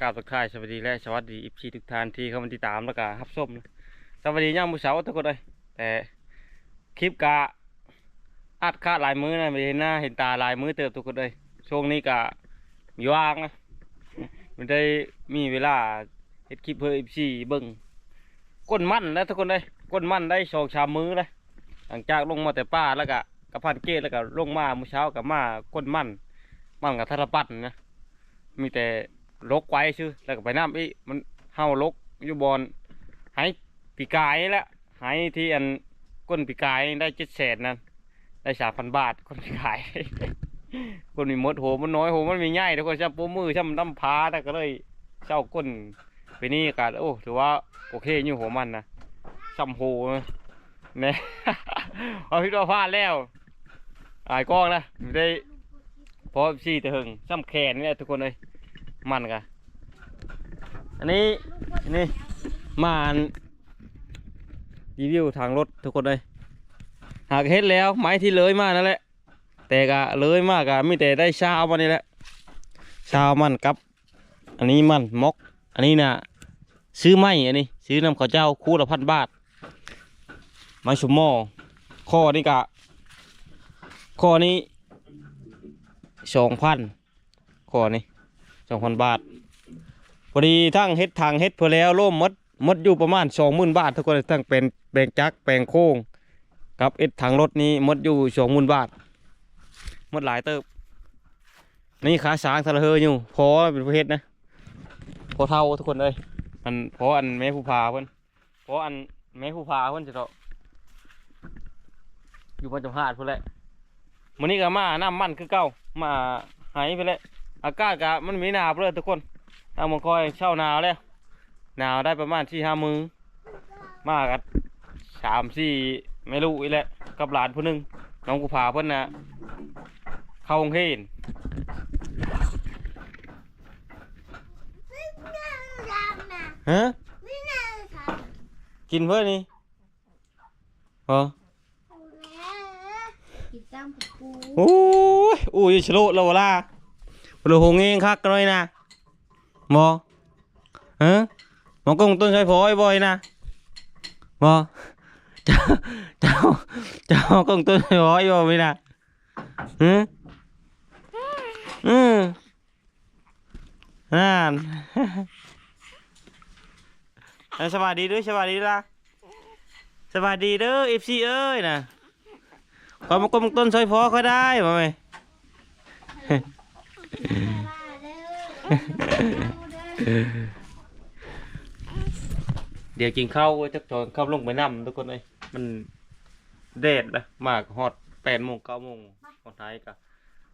กราบทักทายสวัสดีและสวัสดีอีพีทุกท่านที่เข้ามาติดตามแล้วก็รับชมนะสวัสดีย่ามือเสาร์ทุกคนเลยแต่คลิปกะอัดค่าหลายมือนะไม่เห็นหน้าเห็นตาลายมือเติบทุกคนเลยช่วงนี้กะมีว่างนะไม่ได้มีเวลาเฮ็ดคลิปเพื่ออีพีเบิ่งก้นมันแล้วทุกคนเลยก้นมันได้สองชามมือเลยหลังจากลงมาแต่ป้าแล้วก็กับพันเกตแล้วก็ลงมามื้อเช้ากับมาก้นมันมันกับทารปัดนะมีแต่ ลกไว้ชื่อแล้วก็ไปน้ำอีมันเฮาลกอยู่บอนหายปีกายแหละหายที่อันก้นปีกายได้เจ็ดแสนนั่นได้สามพันบาทก้นปีกายก้นมีมดโหมันน้อยโหมันมีง่ายทุกคนช่ำปูมือช่ำน้ำพาแต่ก็เลยเจ้าก้นไปนี่กันโอ้ถือว่าโอเคอยู่หัวมันนะช่ำโหเนี่ยเอาพิษว่าพลาดแล้วอายกล้องนะได้เพราะซี่แต่หึงซ้ำแขนนี่แหละทุกคนเลย มันกะอันนี้อันนี้มาอันรีวิวทางรถทุกคนเลยหากเฮ็ดแล้วไม้ที่เลยมากนั่นแหละ แต่กะเลยมากกะมีแต่ได้เช้ามานี่แหละเช้ามันกับ อันนี้มันมก อันนี้นะซื้อไม้อันนี้ ซื้อนำเขาวเจ้าคู่ละพันบาทไม้ชุมหม้อข้อนี่กะข้อนี้สองพันข้อนี่ สองพันบาท พอดีทั้งเฮ็ดทางเฮ็ดเพื่อแล้วร่มมดมดอยู่ประมาณสองหมื่นบาททุกคนทั้งเป็นแปลงจักแปลงโค้งกับเอ็ดทางรถนี้มดอยู่สองหมื่นบาทมดหลายเติบ นี่ขาสางทะเลเฮอยู่พอเป็นประเภทนะพอเท่าทุกคนเลยมันพออันแม่ผู้พาเพิ่นพออันแม่ผู้พาเพิ่นจะเถาะอยู่บนจังหวัดเพิ่นแหละมื้อนี้ก็มาน้ำมันคือเก่ามาหายไปแล้ว อากาศก็มันมีหนาวเลยทุกคนทางมังคอยเช่าหนาวแล้วหนาวได้ประมาณที่ห้ามือมากันสามสี่ไม่รู้อีกแหละกับหลานผู้หนึงน้องกูพาเพิ่นนะเข้าโรงเรียนฮะกินเพื่อนนี่เหรอกินตามปูโอ้ยอู้ยฉลุเราล่ะ เราหงเองคักกันเลยนะมอฮะมอกงต้นใช้พอยบ่อยนะมอเจ้าเจ้าเจ้ากงต้นใช้พอยบ่อยนะฮึอืมนั่นเอ้ยสวัสดีด้วยสวัสดีล่ะสวัสดีเด้อเอฟซีเอ้ยนะขอมากลมต้นซอยพอก็ได้มาไหม เดี๋ยวกินข้าวจักจอนข้าวลงไปน้ำทุกคนเลยมันเดดนะมากฮอดแปดโมงเก้าโมงคนไทยก็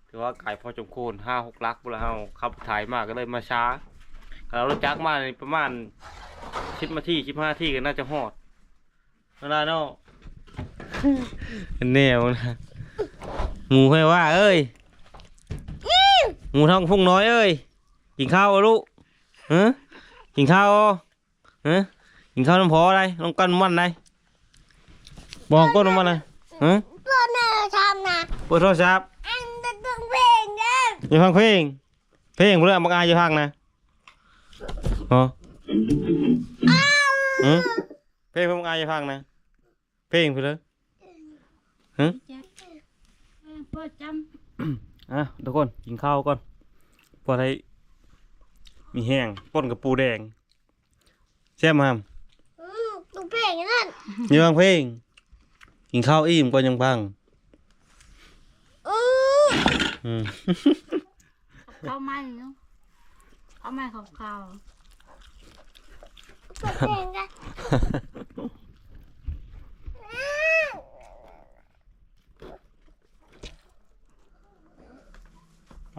ถือว่าไก่พอจมโคนห้าหกลักบุแล้วเฮาขับถ่ายมากก็เลยมาช้าเรารถจักรมาในประมาณชิบนาทีชิบห้านาทีก็น่าจะฮอดเวลาเนาะแนวนะหมูให้ว่า เอ้ย หมูท้องพุ่งน้อยเอ้ยกินข้าวบ่ลูกฮะกินข้าวบ่ฮะกินข้าวน้ำพออะไรน้องกันมันอะไรบอกก้นมันอะไรฮะตัวน่าทำนะเปิดโทรศัพท์อันจะต้องเพลงกันอย่าฟังเพลงเพลงเรื่องมักอายอย่าฟังนะอ๋อฮะเพลงเพื่อมักอายอย่าฟังนะเพลงเพื่อเลยพ่อจ อะทุกคนกินข้าวก่อนพอได้มีแห้งป้นกับปูแดงแซ่บมากำอืมต้องเพลงนั่นอยังเพลงกินข้าวอิ่มก่อนยังพังอืออืมข้าวไหม้เนาะข้าวไหม้ขาวต้องเพลงกัน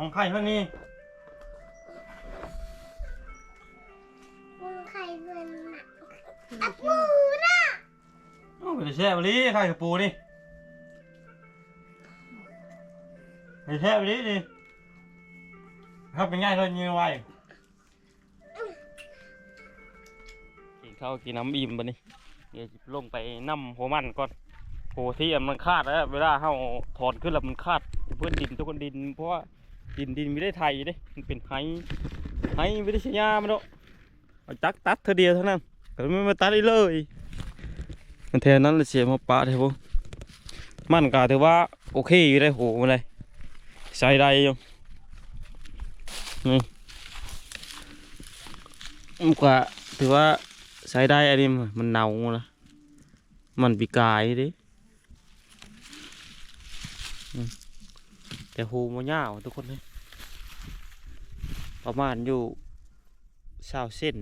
ของไข่เพื่อนนี่มึงใครเงินน่ะอะปูน่ะโอ้ไปแช่บลีไข่กับปูนี่ไปแช่บลีดิครับเป็นง่ายเลยยืนไวกินข้าวกินน้ำอิ่มปะนี่เดี๋ยวจะลงไปน้ำหัวมันก่อนโหที่อันมันคาดแล้วเวลาเขาถอนขึ้นแล้วมันคาดเพื่อนดินทุกคนดินเพราะว่า ดินดินไม่ได้ไทยเด้มันเป็นไฮให้ไม่ได้ใช้ยามันหรอกเอาจักตัดเธอเดียวเท่านั้นก็ไม่มาตัดได้เลยมันแทนนั้นเลยเสียมาปะเถอะพวกมันก็ถือว่าโอเคอยู่ได้โหมันเลยใช้ได้ยู่นี่มันก็ถือว่าใช้ได้อันนี้มันเน่าล้วมันปีกายดิอืม แต่หูมันยาวทุกคนเลยประมาณอยู่เศร้าเส้น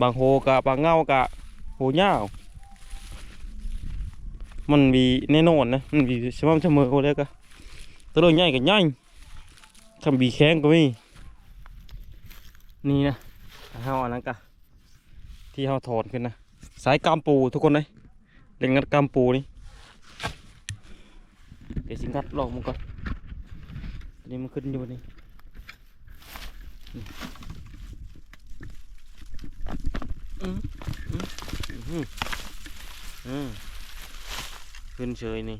บางโฮกะบางเงากะโหยาว มันมีแน่นอนนะมันมีสม่ำเสมอโอเลยกะตัวใหญ่กับใหญ่คำบีแข้งก็มีนี่นะเฮาอันนั้นกะที่เฮาถอนขึ้นนะสายกามปูทุกคนเลยเล่นงัดกามปูนี่ ดี๋ยวสิงัดลองมันก่อนอันนี้มันขึ้นอยู่นี่อืมอืมอืมอืมขึ้นเฉยนี่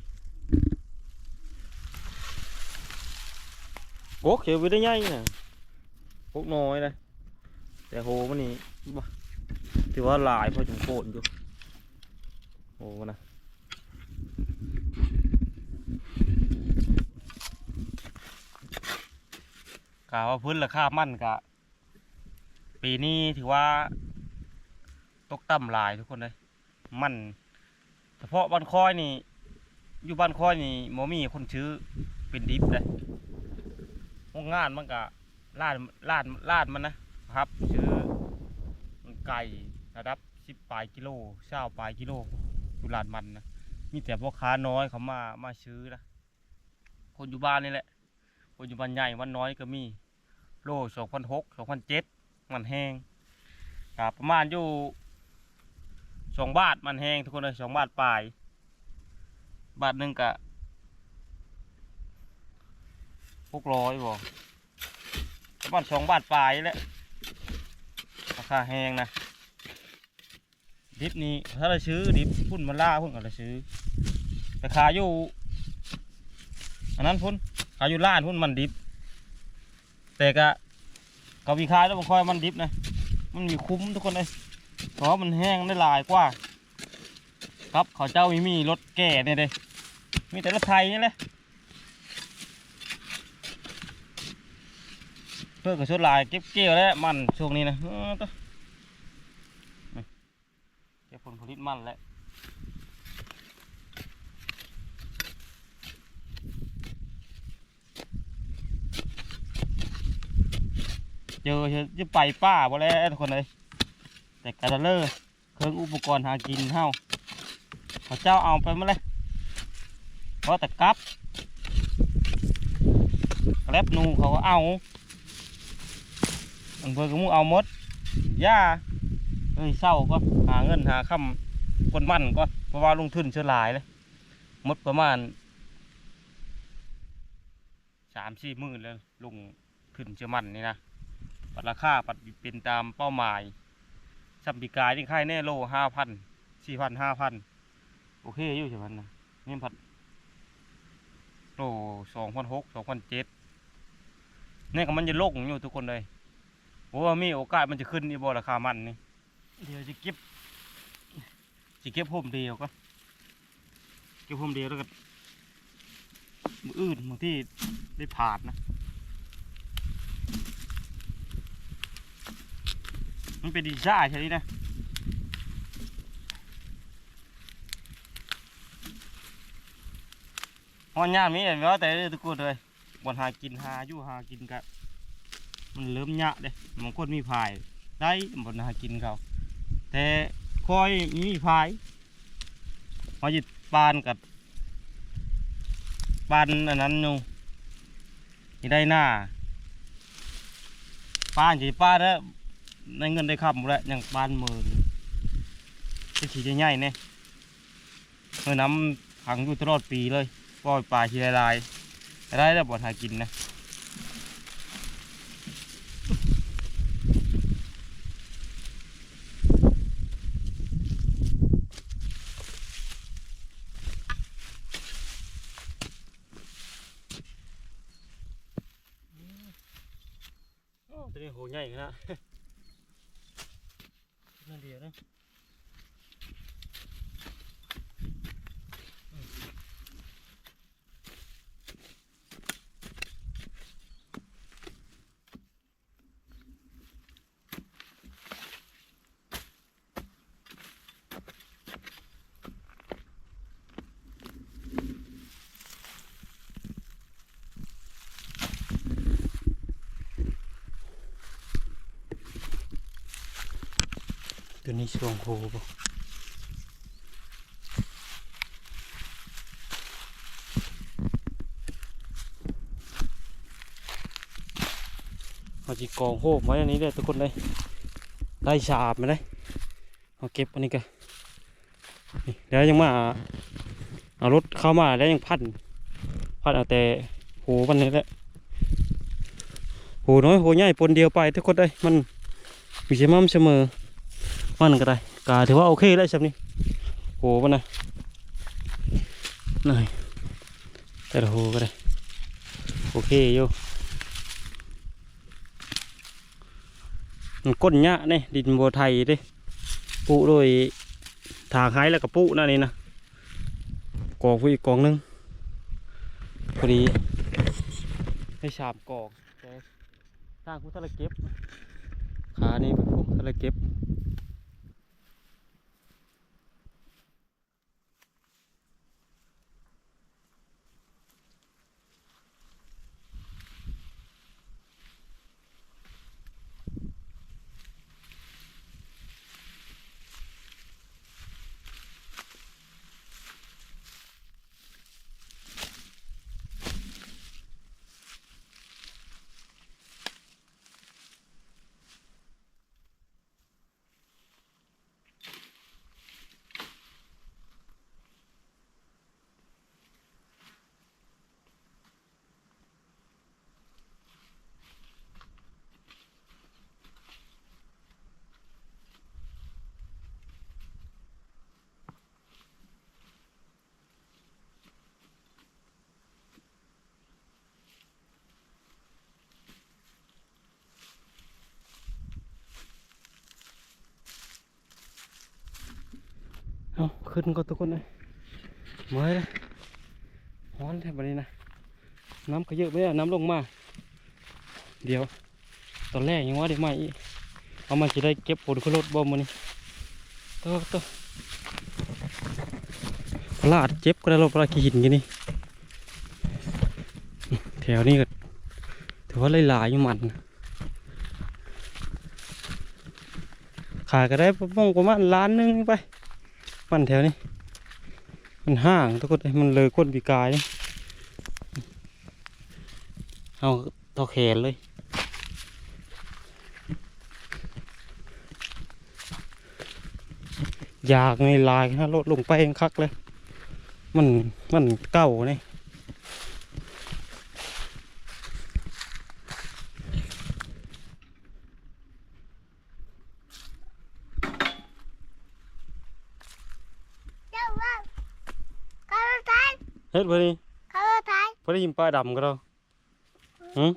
โอ้เขียวไปได้ยังน่ะพวกน้อยเลยแต่โหมันนี่ถือว่าหลายพอจงโกนอยู่โอ้นะ กะว่าพื้นราคามั่นกะ ปีนี้ถือว่า ตกต่ำหลายทุกคนเลยมั่นเฉพาะบ้านค้อยนี่ อยู่บ้านค้อยนี่หมมีคนซื้อเป็นดิฟเลยโรงงานมันกะลาดลาดลาดมันนะครับ ซื้อมันไก่ระดับสิบปลายกิโลเช้าปลายกิโลอยู่ลาดมันนะมีแต่พ่อค้าน้อยเขามามาซื้อนะคนอยู่บ้านนี่แหละ ปัจจุบันใหญ่วันน้อยก็มีโลสองพันหกสองพันเจ็ดมันแห้งครับประมาณอยู่สองบาทมันแห้งทุกคนเลยสองบาทปลาย บาทหนึ่งกะหกร้อยบ่ประมาณสองบาทปลายแหละราคาแห้งนะดิบนี้ถ้าเราซื้อดิบพุ่นมันล่าพุ่นก็เราซื้อแต่ขาอยู่อันนั้นพุ่น ขายอยู่ร้านหุ้นมันดิบ แต่ก็เขามีขายแล้วบางคอยมันดิบนะ มันมีคุ้มทุกคนเลยเพราะมันแห้งได้หลายกว่า ครับเขาเจ้ามีมีรถแก่เนี่ยเลยมีแต่รถไทยนี่แหละเพื่อกับชุดลายเก็บเกี่ยวแล้วมันช่วงนี้นะเออตัวนี่เก็บผลผลิตมันแล้ว อจะไปป้าบ่แล้วทุกคนเลยแต่กระเลอร์เครื่องอุปกรณ์หากินเฮาเขาเจ้าเอาไปมาเลยเพราะแต่กับแลบนูเขาก็เอาอันเพอก็มูเอาหมดย่าเอ้ยเศร้าก็หาเงินหาคำคนมั่นก็เพราะว่าลงทุนเชื่อหลายเลยหมดประมาณสามสี่หมื่นเลยลงทุนเชื่อมั่นนี่นะ ปัดราคาปัดเป็นตามเป้าหมายสัมปีกายที่ค่ายแน่โลห้าพันสี่พันห้าพันโอเคอยู่ใช่ไหมนะนี่ผัดโลสองพันหกสองพันเจ็ดนี่ก็มันจะลงอยู่ทุกคนเลยโอ้ว่ามีโอกาสมันจะขึ้นอีบราคามันนี่เดี๋ยวจะเก็บจะเก็บผมเดียวก็เก็บผมเดียวแล้วก็มืออื่นบางที่ได้ผ่านนะ มันเป็นดีซ่าใช่ไหมนะฮอนยามนี้เห็นว่าแต่ทุกคนเลยบนหากินหาอยู่หากินกะมันเริ่มยะเด้บางคนมีพายได้บนหากินเขาแต่คอยมีพายมาหยิดปานกับปานอันนั้นอยู่ได้หน้าปานจีป้านแล้ วได้เงินได้คำแล้วอย่างบ้านหมื่นจะขี่ใหญ่ๆเนี่ยเมื่อน้ำขังอยู่ตลอดปีเลยปล่อยปลาทีละลายๆได้แล้วบ่หากินนะตัวนี้โหใหญ่ขนาด ตัวนี้ช่วงโหบ่เอาจีกองโหบไว้อันนี้เลยทุกคนเลยได้ฉาบมาเลยเอาเก็บอันนี้กันนี่แล้วยังมาเอารถเข้ามาแล้วยังพันพันเอาแต่โหมันนี่แหละโหน้อยโหใหญ่ปนเดียวไปทุกคนเลยมันมีเสมอเสมอ มันก็ได้กาถือว่าโอเคแล้วสำนี้โหมันนะนี่แต่ละโหก็ได้โอเคอยู่มันก้นเนี้ยนี่ดินบัวไทยดิปุโดยทางไห้แล้วก็ปุนั่นนี่นะกองไว้อีกกองหนึงพอดีให้สามกองแต่ทางกูทะเลเก็บขานี่เป็นพวกทะเลเก็บ ขึ้นก็ทุกคนเลยเมื่อยเลยฮ้อนแทบนี้นะ น้ำก็เยอะไปอะน้ำลงมา เดี๋ยว ตอนแรกยังว่าได้ไหมอีกเอามาจะได้เก็บผลขึ้นรถบ่มันนี่ตัวตัวปลาดเจ็บก็ได้รถปลาขี้หินกันนี่แถวนี้ก็ถือว่าหลายๆอยู่มันขายก็ได้ประมาณประมาณล้านนึงไป มันแถวนี้ มันห่างทุกคนเอ้มันเลยก้นปีกายนี่เอาตอแขนเลยอยากในลายนะลดลงไปเองคักเลย มันมันเก่าเนี่ย เจ้าว่าเขาไทย เฮ็ดพอดีเขาไทยพอดียิมป้ายดำก็เราหืม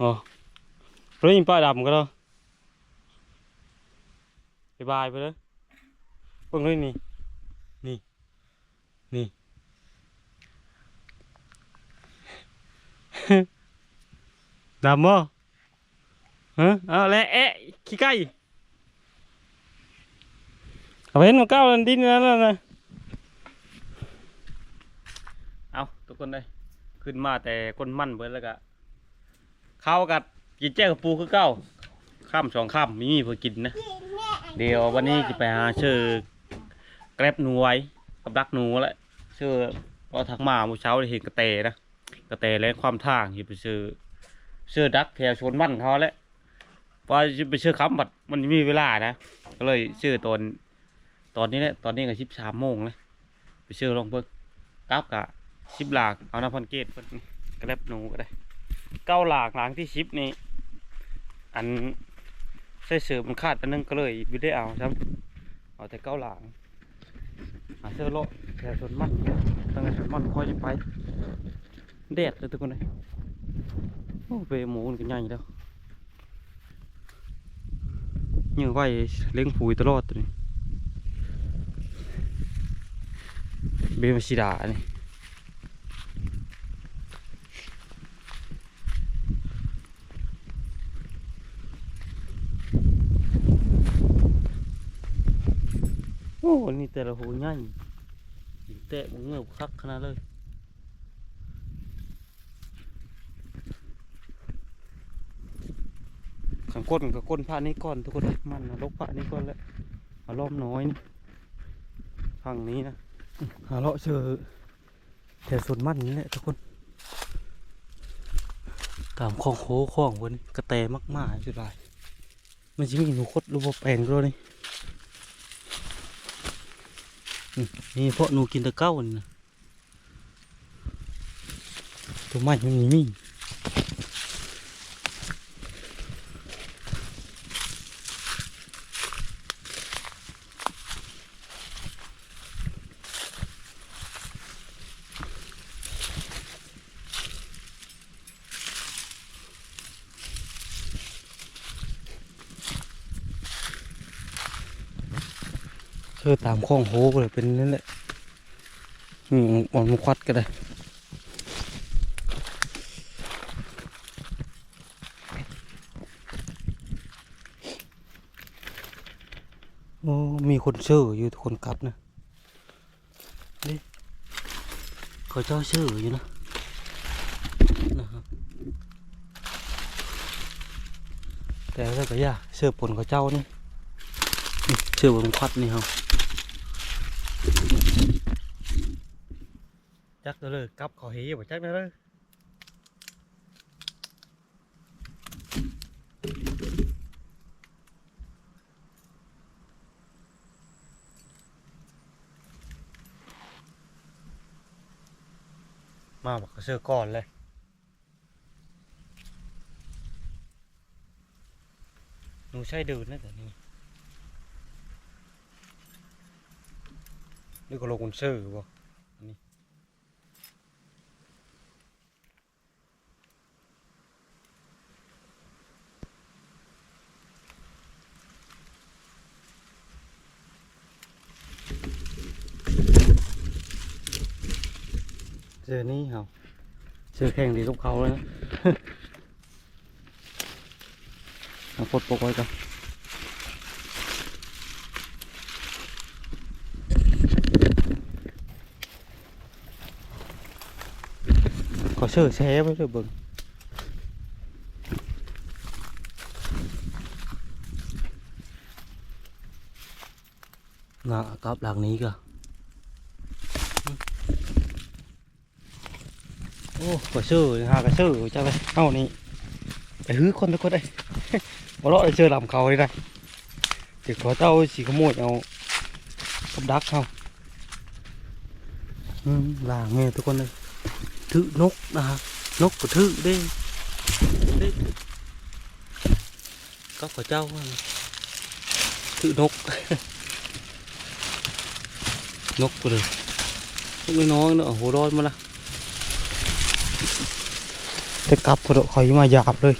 อ๋อพอดียิมป้ายดำก็เราบายบายไปเลยเพิ่งเลยนี่นี่นี่ดำบ่ฮะเอาแล้วเอ๊ะขี้ไก่เอาเห็นมาเก้าลันดินนั่นน่ะนะเอาทุก คนเลยขึ้นมาแต่คนมั่นเบิดแล้วก็ข้าวกับกินแจ้กับปูคือเก้าข้ามสองข้ามมีมีเพื่อกินนะ เดี๋ยววันนี้จะไปหาเชื่อแกร็บหนูไว้กับดักหนูแหละชื่อว่าทักมาเมื่อเช้าได้เห็นกระเตนะกระเตและความทางที่ไปซื้อซื้อดักแถวชนมั่นเขาแหละเพราะจะไปซื้อคำบัดมันมีเวลานะ ก็เลยซื้อตอนตอนนี้แหละตอนนี้ก็สิบสามโมงเลยไปซื้อลองเบิ่งกราฟกะ สิบหลากเอาน้ำพันเกตเพิ่นแกร็บหนูก็ได้เก้าหลากหลางที่สิบนี่อันใส่เสือมันขาดไปนึงก็เลยไม่ได้เอาครับเอาแต่เก้าหลังหาเสื้อโลแถวสวนมันตั้งแต่สวนมันคอยจะไปแดดเลยทุกคนเลยโอ้เปหมูมันก็ใหญ่แล้วยื้อไว้เลี้ยงปุ๋ยตลอดตัวนี้เบมาชิดาเนี่โนี่แต่ละหูใหญ่ยิงแตะมึงเงือบคักขนาดเลยขังก้นกับก้นผ้านี้ก่อนทุกคนมันนะลกผ้านี้ก่อนแล้วอารมณ์น้อยนี่ฝั่งนี้นะหาเลาะเจอแถวส่วนมันนี่แหละทุกคน ตามคลองโค้งคลองวันกระแตมากมากสุดลายมันจะมีหนูคดรูปแปลงด้วยนี่อืม นี่พวกหนูกินตะเก้านี่นะตัวไม้มันมีมี อตามข้องโฮกเลยเป็นนั่นแหละอืมอลมันควัดก็ได้โอ้มีคนเชื่ออยู่คนกลับนะนี่เขาเจ้าเชื่ออยู่นะนะครับแต่แล้วก็ยากเชื่อผลเขาเจ้านี่เชื่อผมควัดนี่ครับ จักเลยกลับขอเฮียบ่จักเลยมาบอกเขาเชื่อก่อนเลยหนูใช่ดื่นนะแต่นี่นี่ก็ลงคนซื้อบ่ เจอนี่เหรอเจอแข่งดีกับเขาเลยนะเอากดปกไว้ก่อน có sơ xé với rồi bừng ngạ cọp lạc ní kìa ô có sơ hà cái sơ cho đây ao này phải hứ con thôi con đây có lọ chơi làm cầu đây này chỉ có tao chỉ có một nhau cấp đắc không ừ, là nghe tôi con đây ถือนกนะฮะนกก็ถือเด้เด้ก็ขอเจ้าว่าถือนก นกก็เลยนกน้อยๆเนอะหัวร้อนมาละ จะกลับพอดคอยมาหยาบเลย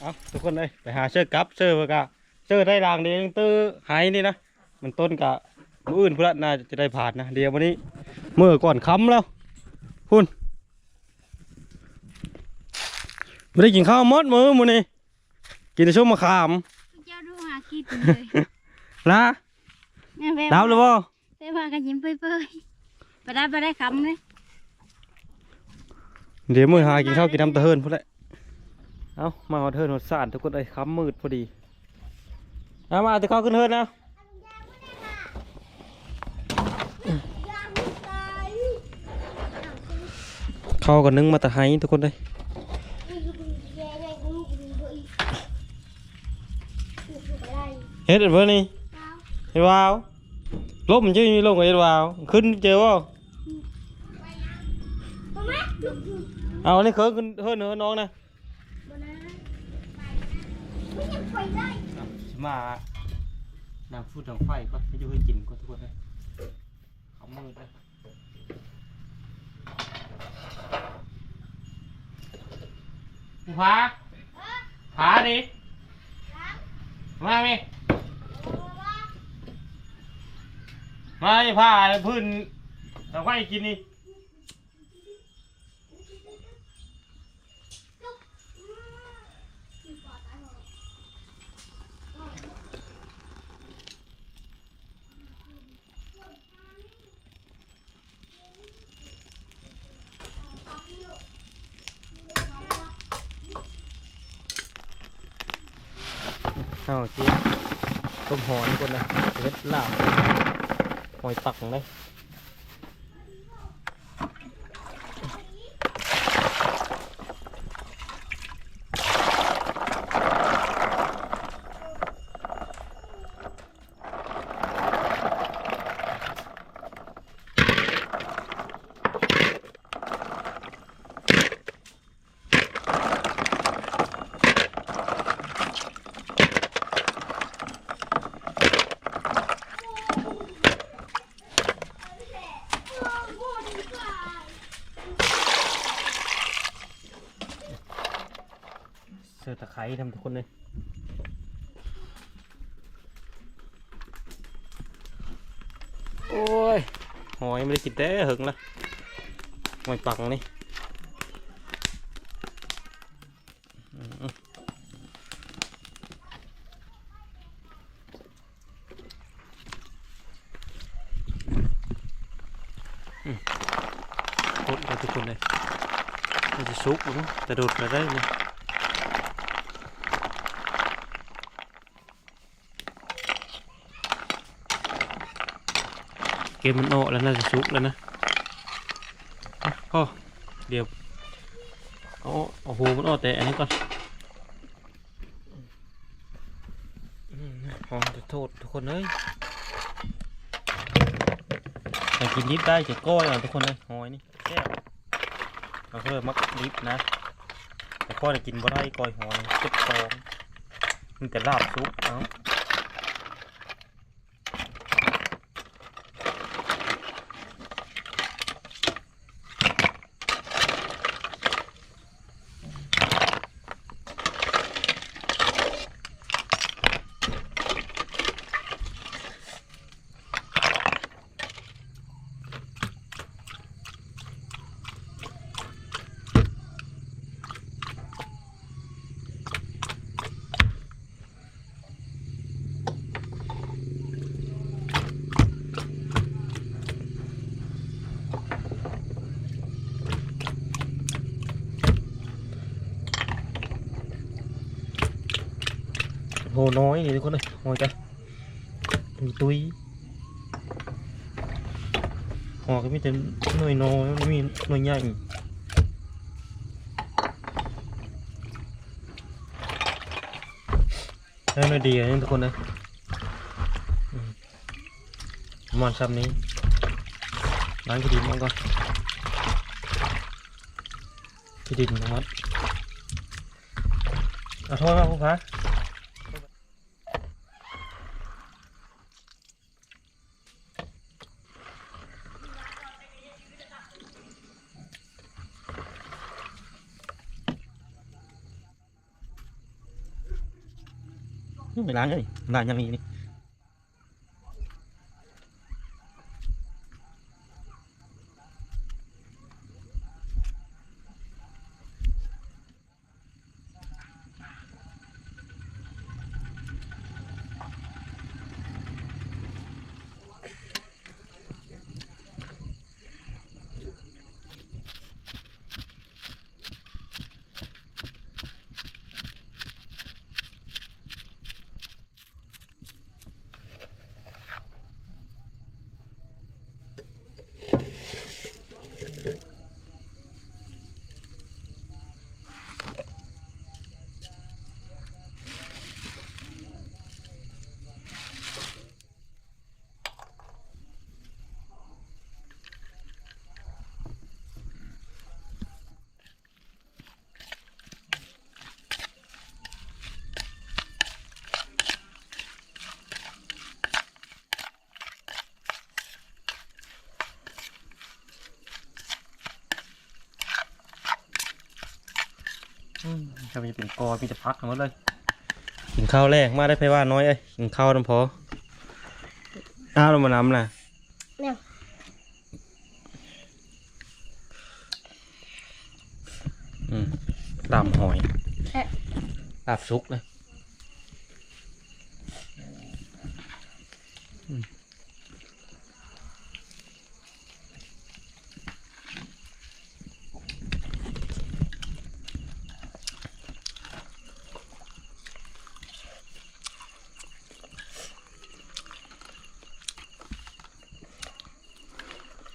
เอาทุกคนเลยไปหาเชือกกลับเชือกกะเชือกได้รางเดียวตื้อหายนี่นะมันต้นกะมืออื่นพุ่นละน่าจะได้ผ่านนะเดี๋ยววันนี้เมื่อก่อนค้ำแล้วพุ่นไม่ได้กินข้าวมดมือมือนี่กินแต่ชุ่มมะขามเจ้าดูหาคิดเลยละแม่แม่รับหรือเปล่าไปพากันยิ้มเปื่อยๆไปได้ไปได้คำเลยเดี๋ยวมือหากินข้าวกินน้ำตะเฮินพุ่นแหละ เอามาหอดเฮินหอดสานทุกคนเลยค้ำมืดพอดีเอามาตะเข้าขึ้นเฮินนะเข้ากันนึ่งมาตะไฮทุกคนเลยเฮ็ดเบอร์นี่เฮ็ดวาวลบมันจะมีลงเฮ็ดวาวขึ้นเจอบ่เอาเนี่เคยขึ้นเฮินเฮินน้องนะ ไม่ยังไปได้สิมาดังฟูดดังไฟก่อนให้ดูให้กินก่อนทุกคนเลยเขามืดเลยผู้พาพาดิมาไหมมาดิพาพื้นดังไฟกินนี่ เอาเจีต้มหอยก่อนนะเล็ดลาบหอยปักเลย ไคร้ทำทุกคนเลยโอ้ยหอยไม่ได้กินแต่หึงละหอยปักนี่อืมอืมโคตรเลยทุกคนเลยมันจะสุกมั้งแต่โดดไปได้เลย เกมมันโอแล้วน่าจะสุกแล้วนะอะพ่อเดี๋ยวเอาโอ้โหมันโอแต่อันนี้ก่อนอืมอ๋อจะโทษทุกคนเลยแต่กินดิบได้จะก้อยอะทุกคนเลยหอยนี่แก้วเราเพิ่มมักดิบนะ แต่พ่อจะกินบ่ได้ก้อยหอยเจ็บท้องมีแต่ลาบซุปเอ้า โหน้อยนี่ทุกคนเลยโหยกันมีตุยหอก็มีแต่หน่วยน้อยไม่มีหน่ วยใหญ่ได้ห มีนี่อืมก็มีเป็นกอมีแต่พักทั้งหมดเลยกินข้าวแรกมาได้ไพว่าน้อยเอ้ยกินข้าวน้ำพออ้าวเรามาน้ำนะเนี่ยอืมตามหอยเอ๊ะลาบซุกเล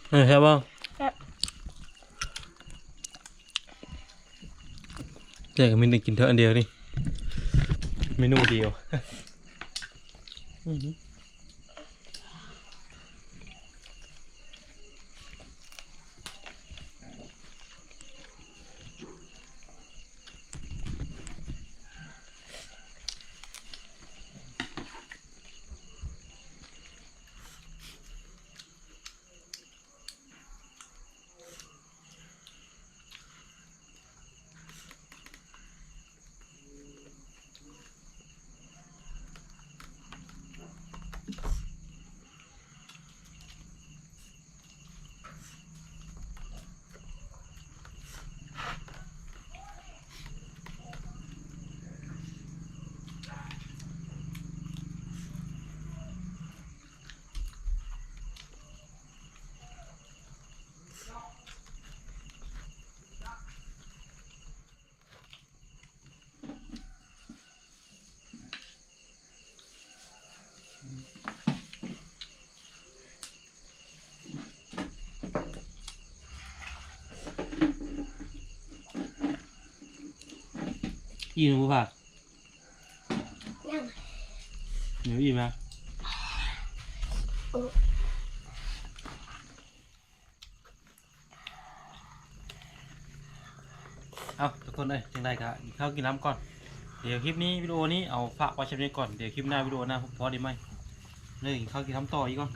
เออใช่ป่ะแจกมินได้กินเท่าอันเดียวนี่เมนูเดียว อื้อหืออิ่มหรือเปล่ายังเดี๋ยวอิ่มนะเอาทุกคนเลยจังไดครับกินข้าวกินน้ำก่อน เดี๋ยวคลิปนี้วิดีโอนี้เอาฝากไว้เช่นนี้ก่อน เดี๋ยวคลิปหน้าวิดีโอหน้าผมพอดีไหมเลยกินข้าวกินน้ำต่ออีกก่อน